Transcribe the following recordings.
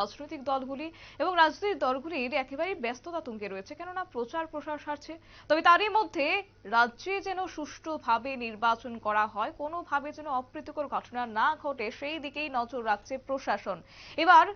রাজনৈতিক দলগুলি এবং রাজনৈতিক দলগুলির একেবারেই ব্যস্ততা তুঙ্গে রয়েছে, কেননা প্রচার প্রসার সারছে। তবে তারই মধ্যে রাজ্যে যেন সুষ্ঠুভাবে নির্বাচন করা হয়, কোনোভাবে যেন অপ্রীতিকর ঘটনা না ঘটে, সেই দিকেই নজর রাখছে প্রশাসন। এবার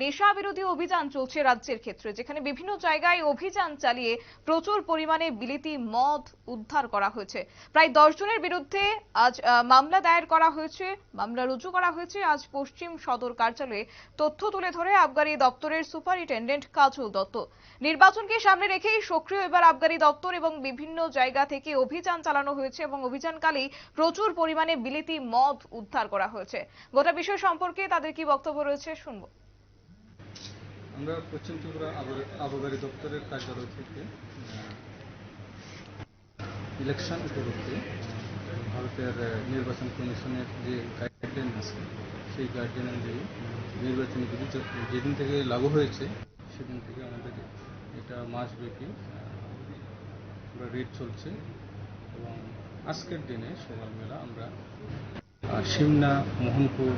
নেশা বিরোধী অভিযান চলছে রাজ্যের ক্ষেত্রে, যেখানে বিভিন্ন জায়গায় অভিযান চালিয়ে প্রচুর পরিমাণে বিলিতি মদ উদ্ধার করা হয়েছে। প্রায় দশ জনের বিরুদ্ধে আজ মামলা দায়ের করা হয়েছে, মামলা রুজু করা হয়েছে। আজ পশ্চিম সদর কার্যালয়ে তথ্য তুলে ধরে আবগারি দপ্তরের সুপারিনটেন্ডেন্ট কাজল দত্ত। নির্বাচনকে সামনে রেখেই সক্রিয় এবার আবগারি দপ্তর এবং বিভিন্ন জায়গা থেকে অভিযান চালানো হয়েছে এবং অভিযানকালেই প্রচুর পরিমাণে বিলিতি মদ উদ্ধার করা হয়েছে। গোটা বিষয় সম্পর্কে তাদের কি বক্তব্য রয়েছে শুনব। আমরা পশ্চিম ত্রিপুরা আব- আবগারি দপ্তরের কার্যালয় থেকে ইলেকশন উপলক্ষে ভারতের নির্বাচন কমিশনের যে গাইডলাইন আছে, সেই গাইডলাইন অনুযায়ী নির্বাচনী বিধি যেদিন থেকে লাগু হয়েছে, সেদিন থেকে আমাদের এটা মাসব্যাপী আমরা রেড চলছে এবং আজকের দিনে সকালবেলা আমরা সিমনা, মোহনপুর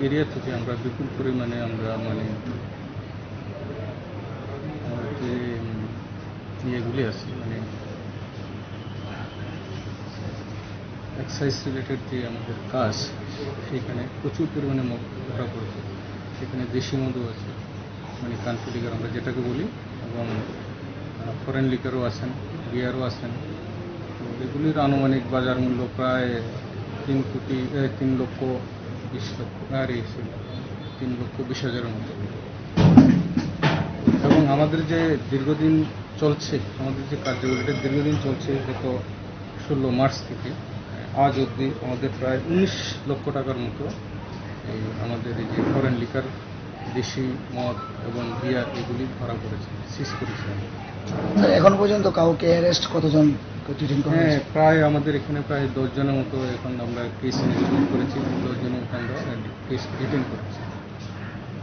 এরিয়া থেকে আমরা বিপুল পরিমাণে আমরা মানে আমার যে উম, ইয়েগুলি আছে মানে এক্সাইজ রিলেটেড যে আমাদের কাজ, সেখানে প্রচুর পরিমাণে মদ ধরা পড়েছে, সেখানে দেশি মদও আছে মানে কান্ট্রি লিগার আমরা যেটাকে বলি, এবং ফরেন লিগারও আছেন বিয়ারও আছেন এগুলির আনুমানিক বাজার মূল্য প্রায় তিন কোটি তিন লক্ষ বিশ লক্ষ, আর এই তিন লক্ষ বিশ হাজারের মতো। এবং আমাদের যে দীর্ঘদিন চলছে আমাদের যে কার্যকরিটা দীর্ঘদিন চলছে গত ষোলো মার্চ থেকে আজ অবধি আমাদের প্রায় উনিশ লক্ষ টাকার মতো এই আমাদের এই যে ফরেন লিকার দেশি মদ এবং বিয়ার এগুলি ধরা পড়েছে সিজ করেছে। এখন পর্যন্ত কাউকে অ্যারেস্ট কতজন হ্যাঁ প্রায় আমাদের এখানে প্রায় দশজনের মতো এখন আমরা কেস ইনভেস্টিগেট করেছি দশজনের মতো আমরা কেস ডিটেন করেছি।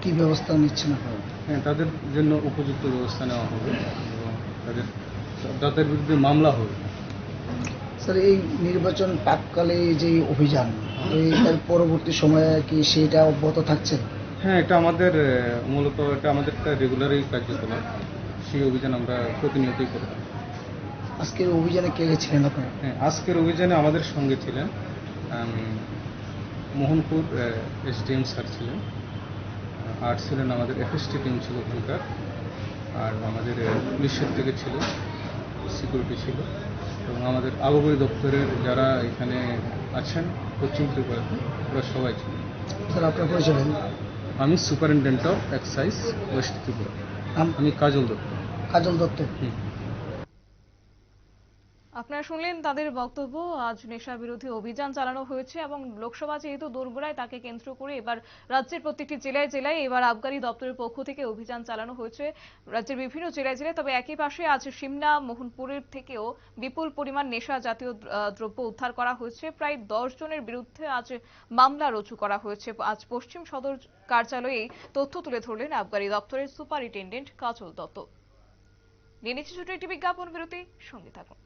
কি ব্যবস্থা নিচ্ছেন আপনারা? তাদের জন্য উপযুক্ত ব্যবস্থা নেওয়া হবে এবং তাদের তাদের বিরুদ্ধে মামলা হবে। স্যার এই নির্বাচন প্রাককালে যে অভিযান তার পরবর্তী সময়ে কি সেটা অব্যাহত থাকছে? হ্যাঁ এটা আমাদের মূলত এটা আমাদের একটা রেগুলারই কার্যকলাপ। সেই অভিযান আমরা প্রতিনিয়তই করে থাকি। আজকের অভিযানে কে গেছিলেন আপনারা? হ্যাঁ আজকের অভিযানে আমাদের সঙ্গে ছিলেন মোহনপুর এসডিএম স্যার ছিলেন। আর ছিলেন আমাদের এফএসটি টিম ছিল ওখানকার। আর আমাদের পুলিশের থেকে ছিল সিকিউরিটি ছিল। এবং আমাদের আবহাওয়া দপ্তরের যারা এখানে আছেন পশ্চিম ত্রিপুরাতে ওরা সবাই ছিল স্যার আপনার পরিচয়। আমি superintendent of excise west Tripura. আমি কাজল দত্ত। কাজল দত্ত। হুম। আপনারা শুনলেন তাদের বক্তব্য। আজ নেশা বিরোধী অভিযান চালানো হয়েছে এবং লোকসভা যেহেতু দোরগোড়ায়, তাকে কেন্দ্র করে এবার রাজ্যের প্রত্যেকটি জেলায় জেলায় এবার আবগারি দপ্তরের পক্ষ থেকে অভিযান চালানো হয়েছে। রাজ্যের বিভিন্ন জেলায় জেলায়, তবে একই পাশে আজ সিমনা মোহনপুরের থেকেও বিপুল পরিমাণ নেশা জাতীয় দ্রব্য উদ্ধার করা হয়েছে। প্রায় দশ জনের বিরুদ্ধে আজ মামলা রুজু করা হয়েছে। আজ পশ্চিম সদর কার্যালয়ে তথ্য তুলে ধরলেন আবগারি দপ্তরের সুপারিনটেন্ডেন্ট কাজল দত্ত। নিয়ে নিচ্ছে ছোট একটি বিজ্ঞাপন বিরতি। সঙ্গে থাকুন।